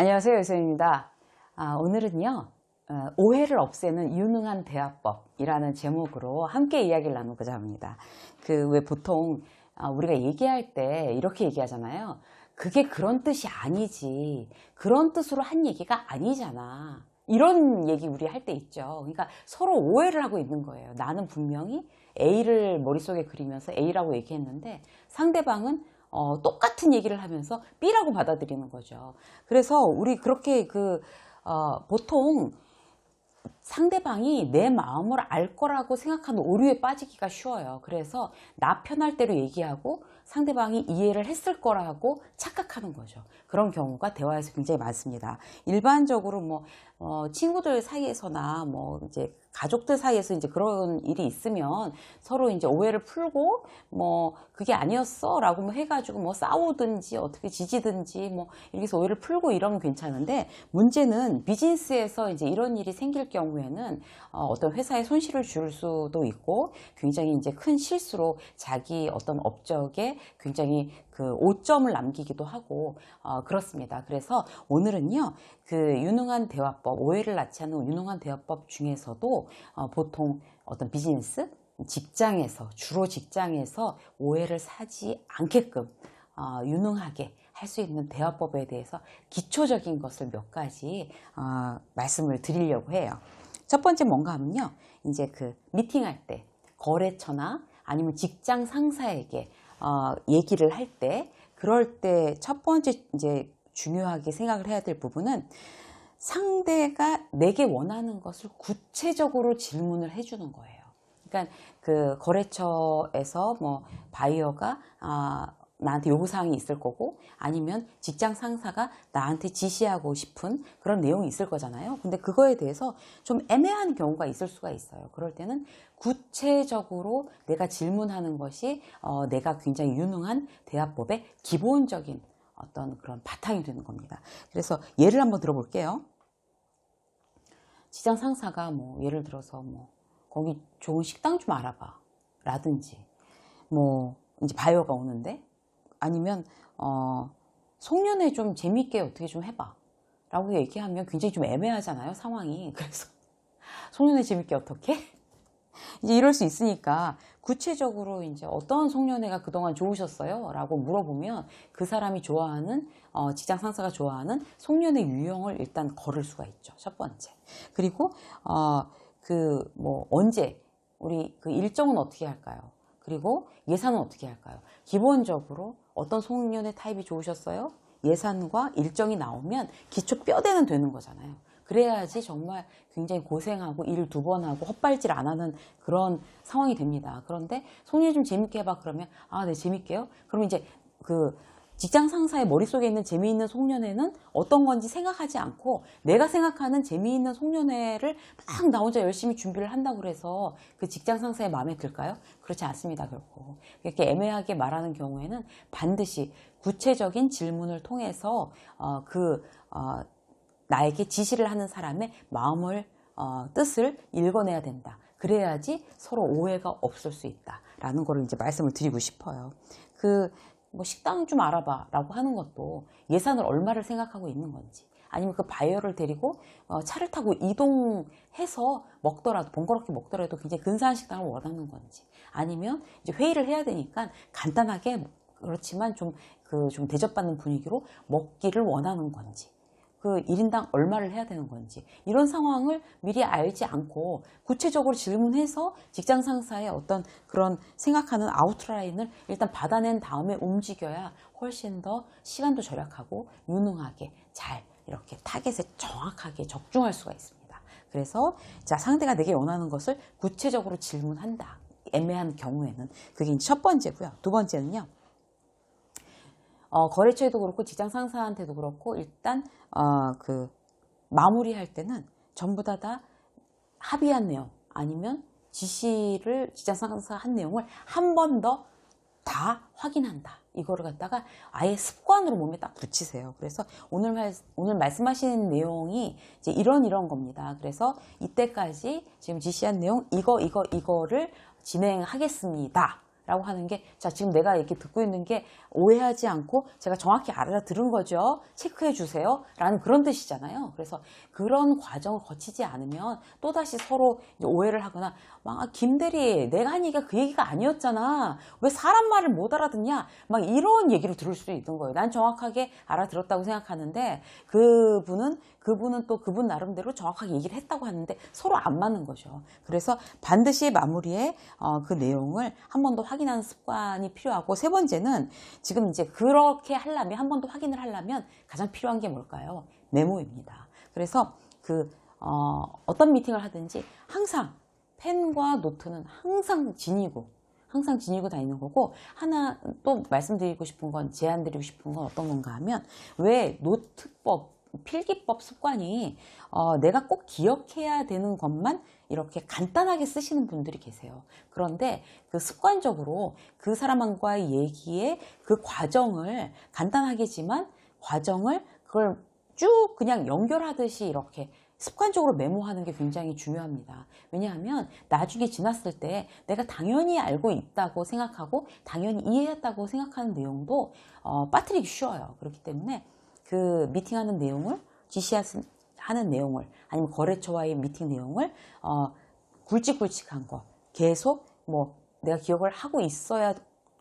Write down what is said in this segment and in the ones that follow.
안녕하세요. 요셉입니다. 아, 오늘은요, 어, 오해를 없애는 유능한 대화법이라는 제목으로 함께 이야기를 나누고자 합니다. 그, 왜 보통, 아, 우리가 얘기할 때 이렇게 얘기하잖아요. 그게 그런 뜻이 아니지. 그런 뜻으로 한 얘기가 아니잖아. 이런 얘기 우리 할 때 있죠. 그러니까 서로 오해를 하고 있는 거예요. 나는 분명히 A를 머릿속에 그리면서 A라고 얘기했는데 상대방은 어, 똑같은 얘기를 하면서 B라고 받아들이는 거죠. 그래서 우리 그렇게 그, 어, 보통 상대방이 내 마음을 알 거라고 생각하는 오류에 빠지기가 쉬워요. 그래서 나 편할 대로 얘기하고 상대방이 이해를 했을 거라고 착각하는 거죠. 그런 경우가 대화에서 굉장히 많습니다. 일반적으로 뭐, 어, 친구들 사이에서나 뭐 이제 가족들 사이에서 이제 그런 일이 있으면 서로 이제 오해를 풀고 뭐 그게 아니었어 라고 뭐 해가지고 뭐 싸우든지 어떻게 지지든지 뭐 이렇게 해서 오해를 풀고 이러면 괜찮은데 문제는 비즈니스에서 이제 이런 일이 생길 경우 에는 어, 어떤 회사에 손실을 줄 수도 있고 굉장히 이제 큰 실수로 자기 어떤 업적에 굉장히 그 오점을 남기기도 하고 어, 그렇습니다. 그래서 오늘은요 그 유능한 대화법 오해를 낳지 않는 유능한 대화법 중에서도 어, 보통 어떤 비즈니스 직장에서 주로 직장에서 오해를 사지 않게끔 어, 유능하게 할 수 있는 대화법에 대해서 기초적인 것을 몇 가지 어, 말씀을 드리려고 해요. 첫 번째 뭔가 하면요. 이제 그 미팅할 때 거래처나 아니면 직장 상사에게 어, 얘기를 할 때 그럴 때 첫 번째 이제 중요하게 생각을 해야 될 부분은 상대가 내게 원하는 것을 구체적으로 질문을 해주는 거예요. 그러니까 그 거래처에서 뭐 바이어가 아, 나한테 요구사항이 있을 거고 아니면 직장 상사가 나한테 지시하고 싶은 그런 내용이 있을 거잖아요. 근데 그거에 대해서 좀 애매한 경우가 있을 수가 있어요. 그럴 때는 구체적으로 내가 질문하는 것이 어, 내가 굉장히 유능한 대화법의 기본적인 어떤 그런 바탕이 되는 겁니다. 그래서 예를 한번 들어볼게요. 직장 상사가 뭐 예를 들어서 뭐 거기 좋은 식당 좀 알아봐 라든지 뭐 이제 바이어가 오는데 아니면 어 송년회 좀 재밌게 어떻게 좀 해봐 라고 얘기하면 굉장히 좀 애매하잖아요 상황이 그래서 송년회 재밌게 어떻게 이제 이럴 수 있으니까 구체적으로 이제 어떤 송년회가 그동안 좋으셨어요? 라고 물어보면 그 사람이 좋아하는, 어, 직장 상사가 좋아하는 송년회 유형을 일단 걸을 수가 있죠. 첫 번째. 그리고, 어, 그, 뭐, 언제, 우리 그 일정은 어떻게 할까요? 그리고 예산은 어떻게 할까요? 기본적으로 어떤 송년회 타입이 좋으셨어요? 예산과 일정이 나오면 기초 뼈대는 되는 거잖아요. 그래야지 정말 굉장히 고생하고 일을 두번 하고 헛발질 안 하는 그런 상황이 됩니다. 그런데 송년회 좀 재밌게 해봐 그러면 아, 네 재밌게요. 그러면 이제 그 직장 상사의 머릿속에 있는 재미있는 송년회는 어떤 건지 생각하지 않고 내가 생각하는 재미있는 송년회를 막 나 혼자 열심히 준비를 한다고 그래서 그 직장 상사의 마음에 들까요? 그렇지 않습니다, 결코. 이렇게 애매하게 말하는 경우에는 반드시 구체적인 질문을 통해서 어, 그 어, 나에게 지시를 하는 사람의 마음을 어, 뜻을 읽어내야 된다. 그래야지 서로 오해가 없을 수 있다라는 거를 이제 말씀을 드리고 싶어요. 그 뭐 식당 좀 알아봐 라고 하는 것도 예산을 얼마를 생각하고 있는 건지 아니면 그 바이어를 데리고 어, 차를 타고 이동해서 먹더라도 번거롭게 먹더라도 굉장히 근사한 식당을 원하는 건지 아니면 이제 회의를 해야 되니까 간단하게 그렇지만 좀 그좀 대접받는 분위기로 먹기를 원하는 건지 그 1인당 얼마를 해야 되는 건지 이런 상황을 미리 알지 않고 구체적으로 질문해서 직장 상사의 어떤 그런 생각하는 아웃라인을 일단 받아낸 다음에 움직여야 훨씬 더 시간도 절약하고 유능하게 잘 이렇게 타겟에 정확하게 적중할 수가 있습니다. 그래서 자 상대가 내게 원하는 것을 구체적으로 질문한다. 애매한 경우에는 그게 첫 번째고요. 두 번째는요. 어, 거래처에도 그렇고 직장 상사한테도 그렇고 일단 어, 그 마무리할 때는 전부 다 다 합의한 내용 아니면 지시를 직장 상사가 한 내용을 한 번 더 다 확인한다. 이거를 갖다가 아예 습관으로 몸에 딱 붙이세요. 그래서 오늘 말, 오늘 말씀하시는 내용이 이제 이런 이런 겁니다. 그래서 이때까지 지금 지시한 내용 이거 이거 이거를 진행하겠습니다. 라고 하는 게, 자, 지금 내가 이렇게 듣고 있는 게 오해하지 않고 제가 정확히 알아들은 거죠. 체크해 주세요. 라는 그런 뜻이잖아요. 그래서 그런 과정을 거치지 않으면 또다시 서로 오해를 하거나, 막, 아, 김대리, 내가 한 얘기가 그 얘기가 아니었잖아. 왜 사람 말을 못 알아듣냐? 막 이런 얘기를 들을 수 있는 거예요. 난 정확하게 알아들었다고 생각하는데, 그분은, 그분은 또 그분 나름대로 정확하게 얘기를 했다고 하는데 서로 안 맞는 거죠. 그래서 반드시 마무리에 어, 그 내용을 한 번 더 확인하는 습관이 필요하고 세 번째는 지금 이제 그렇게 하려면 한 번 더 확인을 하려면 가장 필요한 게 뭘까요? 메모입니다. 그래서 그 어, 어떤 미팅을 하든지 항상 펜과 노트는 항상 지니고 항상 지니고 다니는 거고 하나 또 말씀드리고 싶은 건 제안 드리고 싶은 건 어떤 건가 하면 왜 노트법 필기법 습관이 어, 내가 꼭 기억해야 되는 것만 이렇게 간단하게 쓰시는 분들이 계세요. 그런데 그 습관적으로 그 사람과의 얘기의 그 과정을 간단하게지만 과정을 그걸 쭉 그냥 연결하듯이 이렇게 습관적으로 메모하는 게 굉장히 중요합니다. 왜냐하면 나중에 지났을 때 내가 당연히 알고 있다고 생각하고 당연히 이해했다고 생각하는 내용도 어, 빠뜨리기 쉬워요. 그렇기 때문에 그 미팅하는 내용을 지시하는 내용을 아니면 거래처와의 미팅 내용을 어, 굵직굵직한 거 계속 뭐 내가 기억을 하고 있어야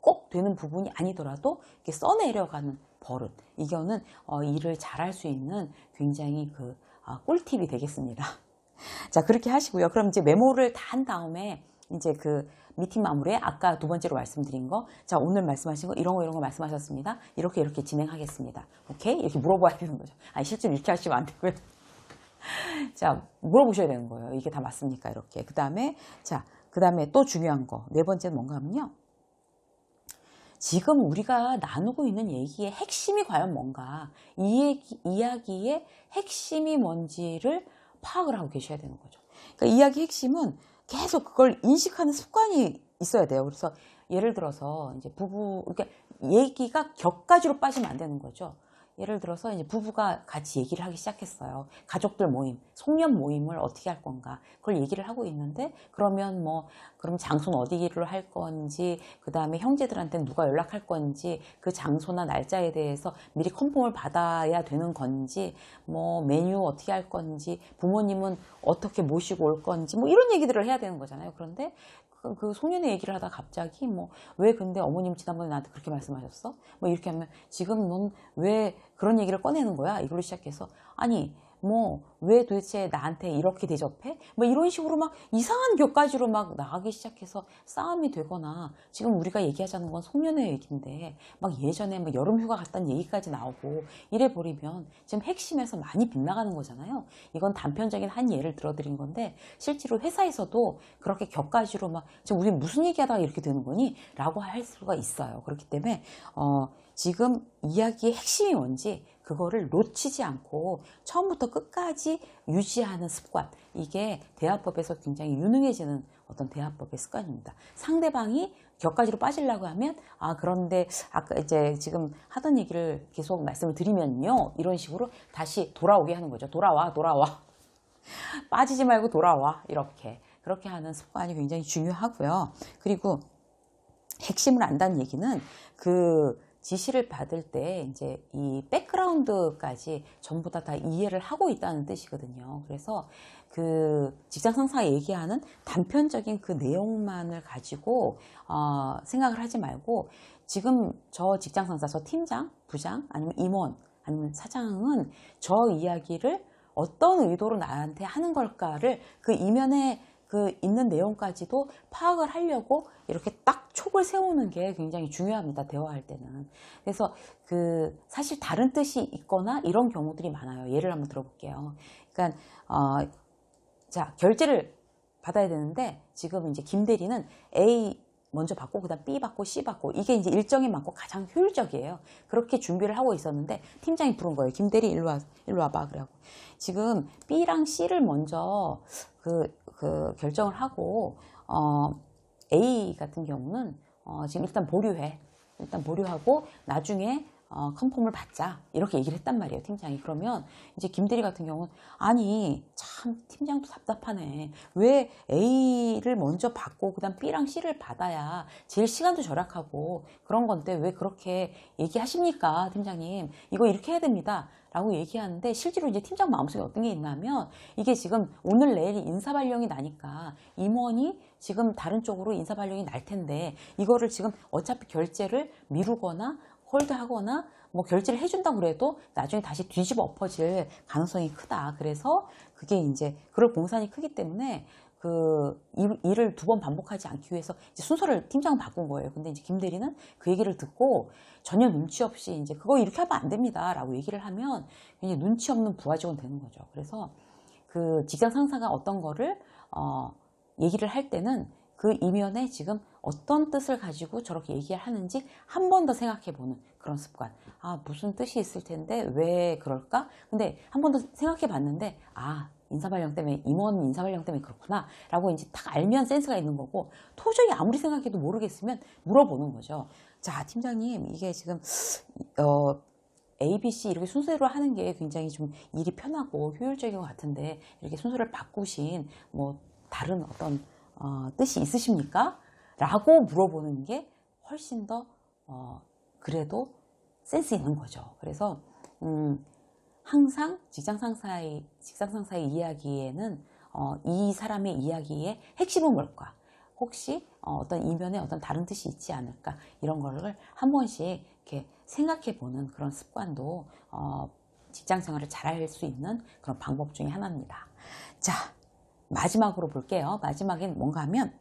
꼭 되는 부분이 아니더라도 이렇게 써내려가는 버릇 이거는 어, 일을 잘할 수 있는 굉장히 그 아, 꿀팁이 되겠습니다. 자 그렇게 하시고요. 그럼 이제 메모를 다 한 다음에 이제 그 미팅 마무리에 아까 두 번째로 말씀드린 거, 자 오늘 말씀하신 거 이런 거 이런 거 말씀하셨습니다. 이렇게 이렇게 진행하겠습니다. 오케이 이렇게 물어봐야 되는 거죠. 아니 실제로 이렇게 하시면 안 되고요. 자 물어보셔야 되는 거예요. 이게 다 맞습니까? 이렇게 그 다음에 자 그 다음에 또 중요한 거 네 번째는 뭔가 하면요. 지금 우리가 나누고 있는 얘기의 핵심이 과연 뭔가, 이 얘기, 이야기의 핵심이 뭔지를 파악을 하고 계셔야 되는 거죠. 그러니까 이야기 핵심은 계속 그걸 인식하는 습관이 있어야 돼요. 그래서 예를 들어서 이제 부부, 그러니까 얘기가 격가지로 빠지면 안 되는 거죠. 예를 들어서 이제 부부가 같이 얘기를 하기 시작했어요. 가족들 모임, 송년 모임을 어떻게 할 건가. 그걸 얘기를 하고 있는데, 그러면 뭐, 그럼 장소는 어디로 할 건지, 그 다음에 형제들한테 누가 연락할 건지, 그 장소나 날짜에 대해서 미리 컨펌을 받아야 되는 건지, 뭐, 메뉴 어떻게 할 건지, 부모님은 어떻게 모시고 올 건지, 뭐, 이런 얘기들을 해야 되는 거잖아요. 그런데 그, 그 소년의 얘기를 하다 갑자기 뭐 왜 근데 어머님 지난번에 나한테 그렇게 말씀하셨어? 뭐 이렇게 하면 지금 넌 왜 그런 얘기를 꺼내는 거야? 이걸로 시작해서 아니 뭐 왜 도대체 나한테 이렇게 대접해? 뭐 이런 식으로 막 이상한 격가지로 막 나가기 시작해서 싸움이 되거나 지금 우리가 얘기하자는 건 송년회 얘기인데 막 예전에 막 여름휴가 갔다는 얘기까지 나오고 이래 버리면 지금 핵심에서 많이 빗나가는 거잖아요. 이건 단편적인 한 예를 들어드린 건데 실제로 회사에서도 그렇게 격가지로 막 지금 우리 무슨 얘기하다가 이렇게 되는 거니? 라고 할 수가 있어요. 그렇기 때문에 어, 지금 이야기의 핵심이 뭔지 그거를 놓치지 않고 처음부터 끝까지 유지하는 습관. 이게 대화법에서 굉장히 유능해지는 어떤 대화법의 습관입니다. 상대방이 격가지로 빠지려고 하면 아 그런데 아까 이제 지금 하던 얘기를 계속 말씀을 드리면요 이런 식으로 다시 돌아오게 하는 거죠. 돌아와 돌아와 빠지지 말고 돌아와 이렇게 그렇게 하는 습관이 굉장히 중요하고요. 그리고 핵심을 안다는 얘기는 그 지시를 받을 때 이제 이 백그라운드까지 전부 다 다 이해를 하고 있다는 뜻이거든요. 그래서 그 직장 상사가 얘기하는 단편적인 그 내용만을 가지고 어, 생각을 하지 말고 지금 저 직장 상사, 저 팀장, 부장, 아니면 임원, 아니면 사장은 저 이야기를 어떤 의도로 나한테 하는 걸까를 그 이면에 그 있는 내용까지도 파악을 하려고 이렇게 딱 촉을 세우는 게 굉장히 중요합니다. 대화할 때는. 그래서 그 사실 다른 뜻이 있거나 이런 경우들이 많아요. 예를 한번 들어볼게요. 그러니까 어, 자 결제를 받아야 되는데 지금 이제 김 대리는 A 먼저 받고 그다음 B 받고 C 받고 이게 이제 일정이 많고 가장 효율적이에요. 그렇게 준비를 하고 있었는데 팀장이 부른 거예요. 김 대리 일로 와 일로 와봐 그래갖고 지금 B랑 C를 먼저 그, 그 결정을 하고 어, A 같은 경우는 어, 지금 일단 보류해. 일단 보류하고 나중에 어, 컨펌을 받자. 이렇게 얘기를 했단 말이에요 팀장이. 그러면 이제 김대리 같은 경우는 아니 참 팀장도 답답하네. 왜 A를 먼저 받고 그 다음 B랑 C를 받아야 제일 시간도 절약하고 그런 건데 왜 그렇게 얘기하십니까 팀장님? 이거 이렇게 해야 됩니다. 라고 얘기하는데 실제로 이제 팀장 마음속에 어떤 게 있냐면 이게 지금 오늘 내일 인사 발령이 나니까 임원이 지금 다른 쪽으로 인사 발령이 날 텐데 이거를 지금 어차피 결제를 미루거나 홀드하거나 뭐 결제를 해준다고 그래도 나중에 다시 뒤집어 엎어질 가능성이 크다. 그래서 그게 이제 그럴 공산이 크기 때문에 그 일- 일을 두 번 반복하지 않기 위해서 순서를 팀장은 바꾼 거예요. 근데 이제 김 대리는 그 얘기를 듣고 전혀 눈치 없이 이제 그거 이렇게 하면 안 됩니다 라고 얘기를 하면 굉장히 눈치 없는 부하 직원 되는 거죠. 그래서 그 직장 상사가 어떤 거를 어 얘기를 할 때는 그 이면에 지금 어떤 뜻을 가지고 저렇게 얘기를 하는지 한 번 더 생각해 보는 그런 습관. 아, 무슨 뜻이 있을 텐데 왜 그럴까? 근데 한 번 더 생각해 봤는데, 아, 인사발령 때문에, 임원 인사발령 때문에 그렇구나. 라고 이제 딱 알면 센스가 있는 거고, 도저히 아무리 생각해도 모르겠으면 물어보는 거죠. 자, 팀장님, 이게 지금, 어, A, B, C 이렇게 순서대로 하는 게 굉장히 좀 일이 편하고 효율적인 것 같은데 이렇게 순서를 바꾸신 뭐 다른 어떤 어, 뜻이 있으십니까? 라고 물어보는 게 훨씬 더 어, 그래도 센스 있는 거죠. 그래서 음, 항상 직장 상사의 직장 상사의 이야기에는 어, 이 사람의 이야기의 핵심은 뭘까? 혹시 어, 떤 이면에 어떤 다른 뜻이 있지 않을까? 이런 거를 한 번씩 이렇게 생각해 보는 그런 습관도 어, 직장 생활을 잘할 수 있는 그런 방법 중에 하나입니다. 자, 마지막으로 볼게요. 마지막엔 뭔가 하면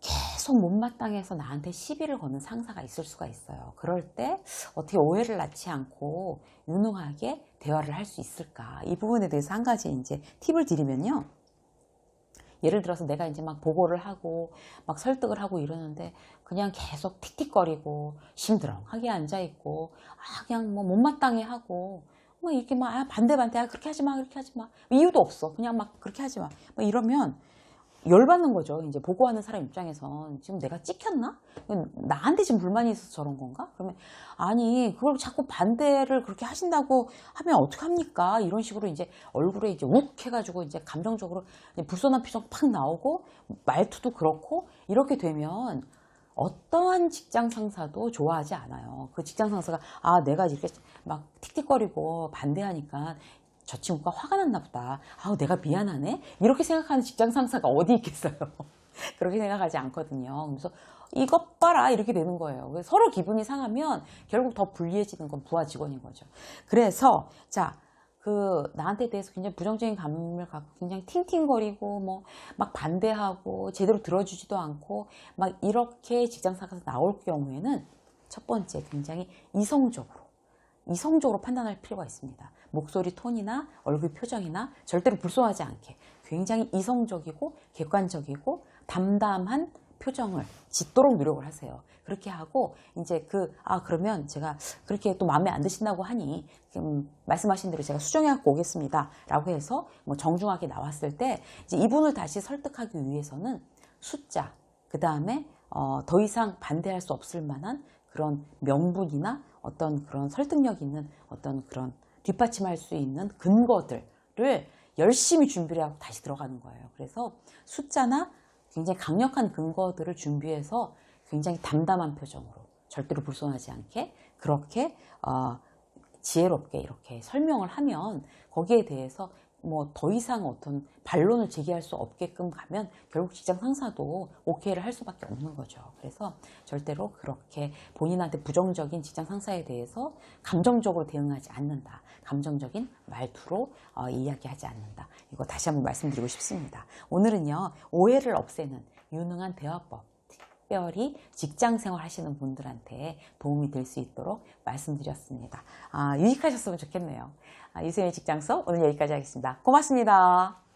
계속 못마땅해서 나한테 시비를 거는 상사가 있을 수가 있어요. 그럴 때 어떻게 오해를 낳지 않고 유능하게 대화를 할 수 있을까? 이 부분에 대해서 한 가지 이제 팁을 드리면요. 예를 들어서 내가 이제 막 보고를 하고 막 설득을 하고 이러는데 그냥 계속 틱틱거리고 심드렁하게 앉아있고 아 그냥 뭐 못마땅해 하고 막 이렇게 막 아, 반대 반대 아 그렇게 하지 마 그렇게 하지 마 이유도 없어 그냥 막 그렇게 하지 마 막 이러면 열받는 거죠. 이제 보고하는 사람 입장에선 지금 내가 찍혔나? 나한테 지금 불만이 있어서 저런 건가? 그러면 아니 그걸 자꾸 반대를 그렇게 하신다고 하면 어떡합니까? 이런 식으로 이제 얼굴에 이제 욱 해가지고 이제 감정적으로 불손한 표정 팍 나오고 말투도 그렇고 이렇게 되면 어떠한 직장 상사도 좋아하지 않아요. 그 직장 상사가 아 내가 이렇게 막 틱틱거리고 반대하니까 저 친구가 화가 났나 보다. 아우, 내가 미안하네? 이렇게 생각하는 직장 상사가 어디 있겠어요? 그렇게 생각하지 않거든요. 그래서 이것 봐라. 이렇게 되는 거예요. 서로 기분이 상하면 결국 더 불리해지는 건 부하 직원인 거죠. 그래서, 자, 그, 나한테 대해서 굉장히 부정적인 감을 갖고 굉장히 팅팅거리고, 뭐, 막 반대하고, 제대로 들어주지도 않고, 막 이렇게 직장 상사가 나올 경우에는 첫 번째 굉장히 이성적으로, 이성적으로 판단할 필요가 있습니다. 목소리 톤이나 얼굴 표정이나 절대로 불손하지 않게 굉장히 이성적이고 객관적이고 담담한 표정을 짓도록 노력을 하세요. 그렇게 하고 이제 그 아 그러면 제가 그렇게 또 마음에 안 드신다고 하니 음, 말씀하신 대로 제가 수정해 갖고 오겠습니다라고 해서 뭐 정중하게 나왔을 때 이제 이분을 다시 설득하기 위해서는 숫자 그 다음에 어, 더 이상 반대할 수 없을 만한 그런 명분이나 어떤 그런 설득력 있는 어떤 그런 뒷받침할 수 있는 근거들을 열심히 준비를 하고 다시 들어가는 거예요. 그래서 숫자나 굉장히 강력한 근거들을 준비해서 굉장히 담담한 표정으로 절대로 불손하지 않게 그렇게 어, 지혜롭게 이렇게 설명을 하면 거기에 대해서 뭐 더 이상 어떤 반론을 제기할 수 없게끔 가면 결국 직장 상사도 오케이를 할 수밖에 없는 거죠. 그래서 절대로 그렇게 본인한테 부정적인 직장 상사에 대해서 감정적으로 대응하지 않는다. 감정적인 말투로 어, 이야기하지 않는다. 이거 다시 한번 말씀드리고 싶습니다. 오늘은요 오해를 없애는 유능한 대화법. 특별히 직장 생활 하시는 분들한테 도움이 될 수 있도록 말씀드렸습니다. 아, 유익하셨으면 좋겠네요. 아, 유세의 직장서 오늘 여기까지 하겠습니다. 고맙습니다.